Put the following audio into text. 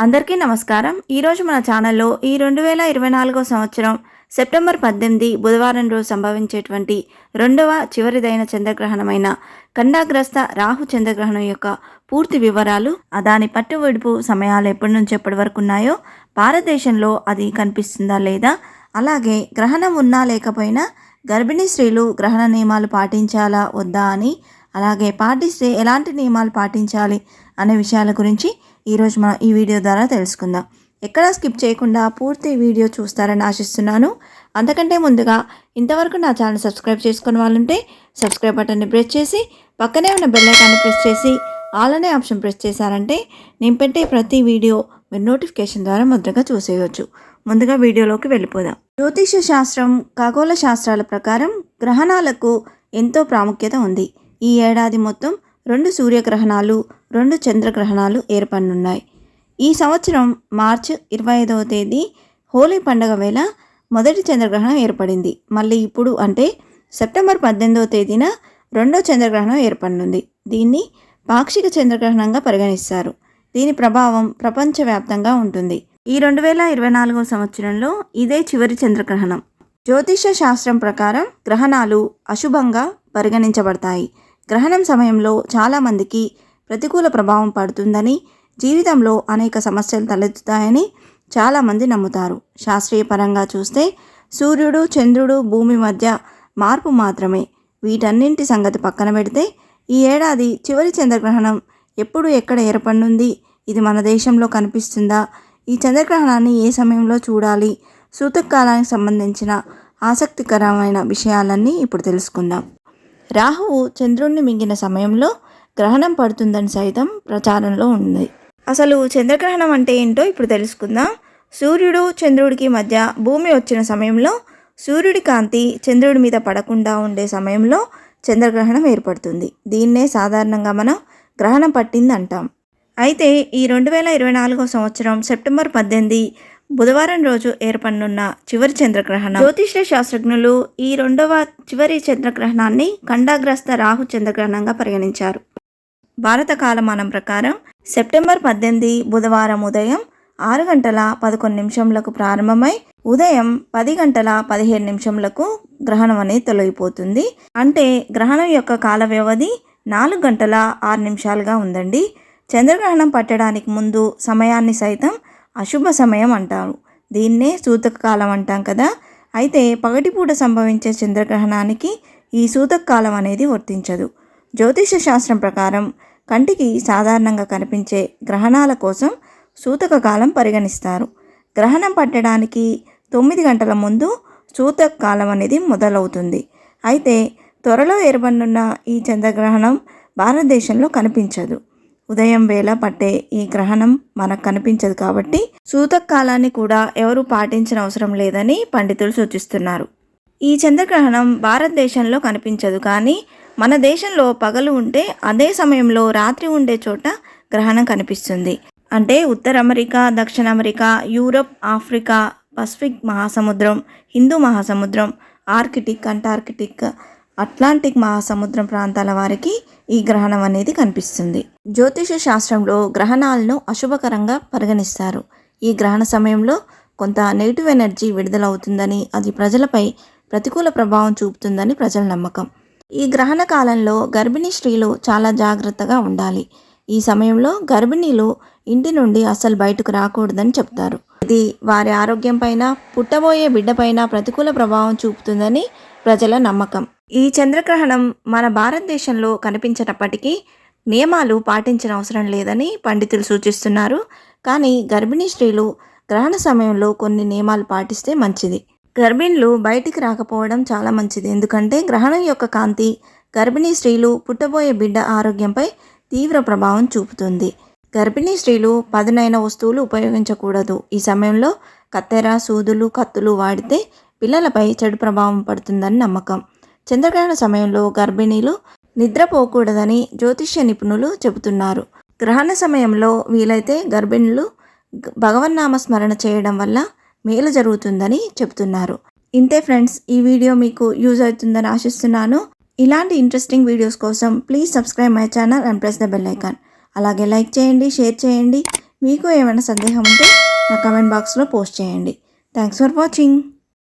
అందరికీ నమస్కారం. ఈరోజు మన ఛానల్లో ఈ రెండు వేల ఇరవై నాలుగో సంవత్సరం సెప్టెంబర్ పద్దెనిమిది బుధవారం రోజు సంభవించేటువంటి రెండవ చివరిదైన చంద్రగ్రహణమైన ఖండాగ్రస్త రాహు చంద్రగ్రహణం యొక్క పూర్తి వివరాలు దాని పట్టు విడుపు సమయాలు ఎప్పటి నుంచి ఎప్పటి వరకు ఉన్నాయో భారతదేశంలో అది కనిపిస్తుందా లేదా అలాగే గ్రహణం ఉన్నా లేకపోయినా గర్భిణీ స్త్రీలు గ్రహణ నియమాలు పాటించాలా వద్దా అని అలాగే పాటిస్తే ఎలాంటి నియమాలు పాటించాలి అనే విషయాల గురించి ఈరోజు మనం ఈ వీడియో ద్వారా తెలుసుకుందాం. ఎక్కడా స్కిప్ చేయకుండా పూర్తి వీడియో చూస్తారని ఆశిస్తున్నాను. అంతకంటే ముందుగా ఇంతవరకు నా ఛానల్ సబ్స్క్రైబ్ చేసుకున్న వాళ్ళుంటే సబ్స్క్రైబ్ బటన్ని ప్రెస్ చేసి పక్కనే ఉన్న బెల్లైకాన్ని ప్రెస్ చేసి ఆల్ అనే ఆప్షన్ ప్రెస్ చేశారంటే నేను పెట్టే ప్రతి వీడియో మీరు నోటిఫికేషన్ ద్వారా ముద్రగా చూసేయవచ్చు ముందుగా వీడియోలోకి వెళ్ళిపోదాం. జ్యోతిష శాస్త్రం ఖగోళ శాస్త్రాల ప్రకారం గ్రహణాలకు ఎంతో ప్రాముఖ్యత ఉంది. ఈ ఏడాది మొత్తం రెండు సూర్యగ్రహణాలు రెండు చంద్రగ్రహణాలు ఏర్పడనున్నాయి. ఈ సంవత్సరం మార్చ్ ఇరవై ఐదవ తేదీ హోలీ పండగ వేళ మొదటి చంద్రగ్రహణం ఏర్పడింది. మళ్ళీ ఇప్పుడు అంటే సెప్టెంబర్ పద్దెనిమిదవ తేదీన రెండో చంద్రగ్రహణం ఏర్పడనుంది. దీన్ని పాక్షిక చంద్రగ్రహణంగా పరిగణిస్తారు. దీని ప్రభావం ప్రపంచవ్యాప్తంగా ఉంటుంది. ఈ రెండు వేల ఇరవై నాలుగో సంవత్సరంలో ఇదే చివరి చంద్రగ్రహణం. జ్యోతిష శాస్త్రం ప్రకారం గ్రహణాలు అశుభంగా పరిగణించబడతాయి. గ్రహణం సమయంలో చాలామందికి ప్రతికూల ప్రభావం పడుతుందని జీవితంలో అనేక సమస్యలు తలెత్తుతాయని చాలామంది నమ్ముతారు. శాస్త్రీయ పరంగా చూస్తే సూర్యుడు చంద్రుడు భూమి మధ్య మార్పు మాత్రమే. వీటన్నింటి సంగతి పక్కన పెడితే ఈ ఏడాది చివరి చంద్రగ్రహణం ఎప్పుడు ఎక్కడ ఏర్పడనుంది ఇది మన దేశంలో కనిపిస్తుందా? ఈ చంద్రగ్రహణాన్ని ఏ సమయంలో చూడాలి? సూతకాలానికి సంబంధించిన ఆసక్తికరమైన విషయాలన్నీ ఇప్పుడు తెలుసుకుందాం. రాహువు చంద్రుణ్ణి మింగిన సమయంలో గ్రహణం పడుతుందని సైతం ప్రచారంలో ఉంది. అసలు చంద్రగ్రహణం అంటే ఏంటో ఇప్పుడు తెలుసుకుందాం. సూర్యుడు చంద్రుడికి మధ్య భూమి వచ్చిన సమయంలో సూర్యుడి కాంతి చంద్రుడి మీద పడకుండా ఉండే సమయంలో చంద్రగ్రహణం ఏర్పడుతుంది. దీన్నే సాధారణంగా మనం గ్రహణం పట్టింది అంటాం అయితే ఈ రెండు వేల ఇరవై నాలుగో సంవత్సరం సెప్టెంబర్ పద్దెనిమిది బుధవారం రోజు ఏర్పడనున్న చివరి చంద్రగ్రహణం. జ్యోతిష్య శాస్త్రజ్ఞులు ఈ రెండవ చివరి చంద్రగ్రహణాన్ని ఖండాగ్రస్త రాహు చంద్రగ్రహణంగా పరిగణించారు. భారత కాలమానం ప్రకారం సెప్టెంబర్ పద్దెనిమిది బుధవారం ఉదయం ఆరు గంటల పదకొండు నిమిషంలకు ప్రారంభమై ఉదయం పది గంటల పదిహేడు నిమిషంలకు గ్రహణం అనేది తొలగిపోతుంది. అంటే గ్రహణం యొక్క కాల వ్యవధి నాలుగు గంటల ఆరు నిమిషాలుగా ఉందండి. చంద్రగ్రహణం పట్టడానికి ముందు సమయాన్ని సైతం అశుభ సమయం అంటారు. దీన్నే సూతక కాలం అంటాం కదా. అయితే పగటిపూట సంభవించే చంద్రగ్రహణానికి ఈ సూతక కాలం అనేది వర్తించదు. జ్యోతిష శాస్త్రం ప్రకారం కంటికి సాధారణంగా కనిపించే గ్రహణాల కోసం సూతక కాలం పరిగణిస్తారు. గ్రహణం పట్టడానికి తొమ్మిది గంటల ముందు సూతక కాలం అనేది మొదలవుతుంది. అయితే త్వరలో ఏర్పడనున్న ఈ చంద్రగ్రహణం భారతదేశంలో కనిపించదు. ఉదయం వేళ పట్టే ఈ గ్రహణం మనకు కనిపించదు కాబట్టి సూతకాలాన్ని కూడా ఎవరు పాటించిన అవసరం లేదని పండితులు సూచిస్తున్నారు. ఈ చంద్రగ్రహణం భారతదేశంలో కనిపించదు కానీ మన దేశంలో పగలు ఉంటే అదే సమయంలో రాత్రి ఉండే చోట గ్రహణం కనిపిస్తుంది. అంటే ఉత్తర అమెరికా దక్షిణ అమెరికా యూరప్ ఆఫ్రికా పసిఫిక్ మహాసముద్రం హిందూ మహాసముద్రం ఆర్కిటిక్ అంటార్కిటిక్ అట్లాంటిక్ మహాసముద్రం ప్రాంతాల వారికి ఈ గ్రహణం అనేది కనిపిస్తుంది. జ్యోతిష శాస్త్రంలో గ్రహణాలను అశుభకరంగా పరిగణిస్తారు. ఈ గ్రహణ సమయంలో కొంత నెగిటివ్ ఎనర్జీ విడుదలవుతుందని అది ప్రజలపై ప్రతికూల ప్రభావం చూపుతుందని ప్రజల నమ్మకం. ఈ గ్రహణ కాలంలో గర్భిణీ స్త్రీలు చాలా జాగ్రత్తగా ఉండాలి. ఈ సమయంలో గర్భిణీలు ఇంటి నుండి అస్సలు బయటకు రాకూడదని చెప్తారు. ఇది వారి ఆరోగ్యం పైన పుట్టబోయే బిడ్డపైన ప్రతికూల ప్రభావం చూపుతుందని ప్రజల నమ్మకం. ఈ చంద్రగ్రహణం మన భారతదేశంలో కనిపించినప్పటికీ నియమాలు పాటించిన అవసరం లేదని పండితులు సూచిస్తున్నారు. కానీ గర్భిణీ స్త్రీలు గ్రహణ సమయంలో కొన్ని నియమాలు పాటిస్తే మంచిది. గర్భిణులు బయటికి రాకపోవడం చాలా మంచిది. ఎందుకంటే గ్రహణం యొక్క కాంతి గర్భిణీ స్త్రీలు పుట్టబోయే బిడ్డ ఆరోగ్యంపై తీవ్ర ప్రభావం చూపుతుంది. గర్భిణీ స్త్రీలు పదునైన వస్తువులు ఉపయోగించకూడదు. ఈ సమయంలో కత్తెర సూదులు కత్తులు వాడితే పిల్లలపై చెడు ప్రభావం పడుతుందని నమ్మకం. చంద్రగ్రహణ సమయంలో గర్భిణీలు నిద్రపోకూడదని జ్యోతిష్య నిపుణులు చెబుతున్నారు. గ్రహణ సమయంలో వీలైతే గర్భిణులు భగవన్నామ స్మరణ చేయడం వల్ల మేలు జరుగుతుందని చెబుతున్నారు. ఇంతే ఫ్రెండ్స్ ఈ వీడియో మీకు యూజ్ అవుతుందని ఆశిస్తున్నాను. ఇలాంటి ఇంట్రెస్టింగ్ వీడియోస్ కోసం please subscribe my channel and press the bell icon. అలాగే లైక్ చేయండి షేర్ చేయండి. మీకు ఏమైనా సందేహం ఉంటే నా కమెంట్ బాక్స్లో పోస్ట్ చేయండి. Thanks for watching.